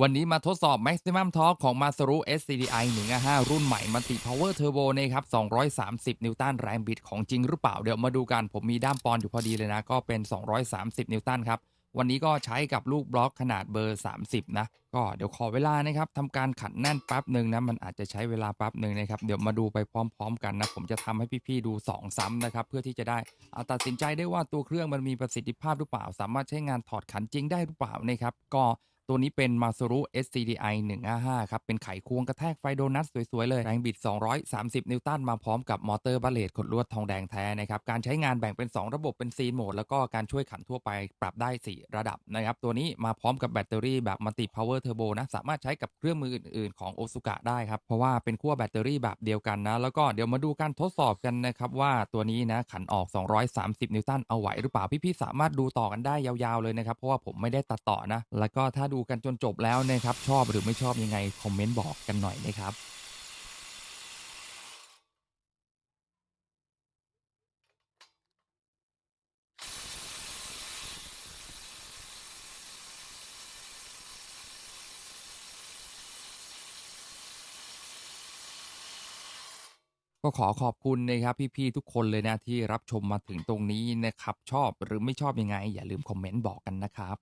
วันนี้มาทดสอบ Maximum Torque ของ Masaru SCDI 1.5 รุ่นใหม่ Multi Power Turbo นะครับ 230 นิวตันแรงบิดของจริงหรือเปล่า เดี๋ยวมาดูกัน ผมมีด้ามปอนอยู่พอดีเลยนะ ก็เป็น 230 นิวตันครับ วันนี้ก็ใช้กับลูกบล็อกขนาดเบอร์ 30 นะ ก็เดี๋ยวขอเวลานะครับทำการขัดแน่นแป๊บหนึ่งนะ มันอาจจะใช้เวลาแป๊บหนึ่งนะครับ เดี๋ยวมาดูไปพร้อม ๆ กันนะ ผมจะทำให้พี่ๆดู 2 ซ้ำนะครับ เพื่อที่จะได้เอาตัดสินใจได้ว่าตัวเครื่องมันมีประสิทธิภาพหรือเปล่า สามารถใช้งานถอดขันจริงได้หรือเปล่านะครับ ก็ ตัวนี้เป็น Masaru SCDI 155 ครับ เป็นไขควงกระแทกไฟโดนัทสวย ๆ เลย แรงบิด 230 นิวตันมาพร้อมกับมอเตอร์บาเลตขดลวดทองแดงแท้นะครับ การใช้งานแบ่งเป็น 2 ระบบเป็นซีนโหมด แล้วก็การช่วยขันทั่วไปปรับได้ 4 ระดับนะครับ ตัวนี้มาพร้อมกับแบตเตอรี่แบบ Multi Power Turbo นะ สามารถใช้กับเครื่องมืออื่น ๆ ของ Osuka ได้ครับ เพราะว่าเป็นขั้วแบตเตอรี่แบบเดียวกันนะ แล้วก็เดี๋ยวมาดูการทดสอบกันนะครับว่าตัวนี้นะขันออก 230 นิวตันเอาไหวหรือเปล่าพี่ๆสามารถดูต่อกันได้ยาวๆเลยนะครับเพราะว่าผมไม่ได้ตัดต่อนะแล้วก็ถ้าดูกันจนจบแล้วนะครับ ชอบหรือไม่ชอบยังไง คอมเมนต์บอกกันหน่อยนะครับก็ขอขอบคุณนะครับพี่ๆทุกคนเลยนะที่รับชมมาถึงตรงนี้นะครับ ชอบหรือไม่ชอบยังไง อย่าลืมคอมเมนต์บอกกันนะครับ